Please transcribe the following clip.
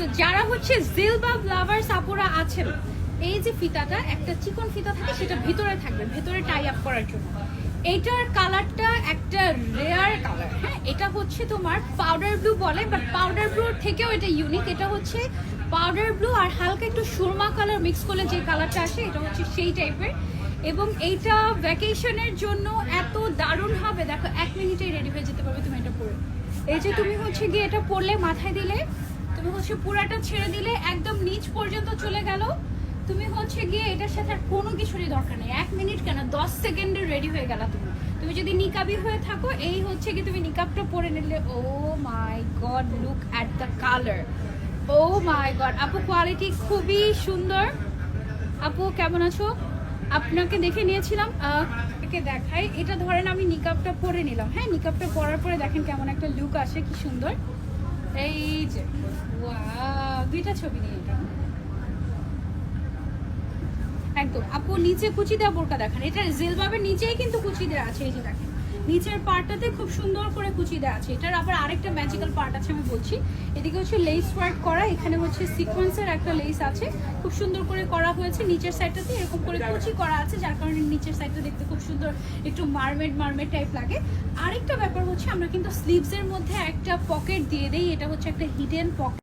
So যারা হচ্ছে জিলবাব লাভার সাপোরা আছেন, এই যে ফিতাটা, একটা চিকন ফিতা থাকে, সেটা ভিতরে থাকবে, ভেতরে টাই আপ করার জন্য। এইটার কালারটা একটা রেয়ার কালার হ্যাঁ? এটা হচ্ছে তোমার পাউডার ব্লু বলে বাট পাউডার ব্লুর থেকেও এটা ইউনিক এটা হচ্ছে পাউডার ব্লু আর হালকা একটু সুরমা কালার মিক্স করলে যে কালারটা আসে, এটা হচ্ছে সেই টাইপের এবং এইটা ভ্যাকেশনের জন্য এত দারুণ হবে। দেখো, এক মিনিটেই রেডি হয়ে যেতে পারবে তুমি এটা পরে। এই যে তুমি হচ্ছে গিয়ে এটা পরলে মাথায় দিলে তুমি হচ্ছে পুরাটা ছেড়ে দিলে একদম নিচ পর্যন্ত চলে গেল। তুমি হচ্ছে গিয়ে এটার সাথে আর কোনো কিছুরই দরকার নেই। এক মিনিট কেন? দশ সেকেন্ডে রেডি হয়ে গেল তুমি। তুমি যদি নিকাবি হয়ে থাকো, এই হচ্ছে কি তুমি নিকাবটা পরে নিলে। ও my god look at the colour oh my god আপু কোয়ালিটি খুবই সুন্দর। আপু, কেমন আছো? আপনাকে দেখে নিয়েছিলাম। দেখাই। এটা ধরেন আমি নিকাবটা পরে নিলাম। হ্যাঁ নিকাবটা পরার পরে দেখেন কেমন একটা লুক আসে, কি সুন্দর। যে দুইটা ছবি নিয়ে এটা। একদম, আপু নিচে কুচি দেওয়া বোরকা দেখেন, এটা জেলবাবের নিচেই কিন্তু কুচি দেওয়া আছে, এই যে দেখেন। নিচের পার্টটাতে খুব সুন্দর করে কুচি দেওয়া আছে। এটার আবার আরেকটা ম্যাজিক্যাল পার্ট আছে আমি বলছি। এদিকে হচ্ছে লেস ওয়ার্ক করা, এখানে হচ্ছে সিকোয়েন্সের একটা লেস আছে। খুব সুন্দর করে করা হয়েছে নিচের সাইডটাতে এরকম করে কুচি করা আছে, যার কারণে নিচের সাইডটা দেখতে খুব সুন্দর, একটু মারমেড মারমেড টাইপ লাগে। আরেকটা ব্যাপার হচ্ছে আমরা কিন্তু স্লিভসের মধ্যে একটা পকেট দিয়ে দেই, এটা হচ্ছে একটা হিডেন পকেট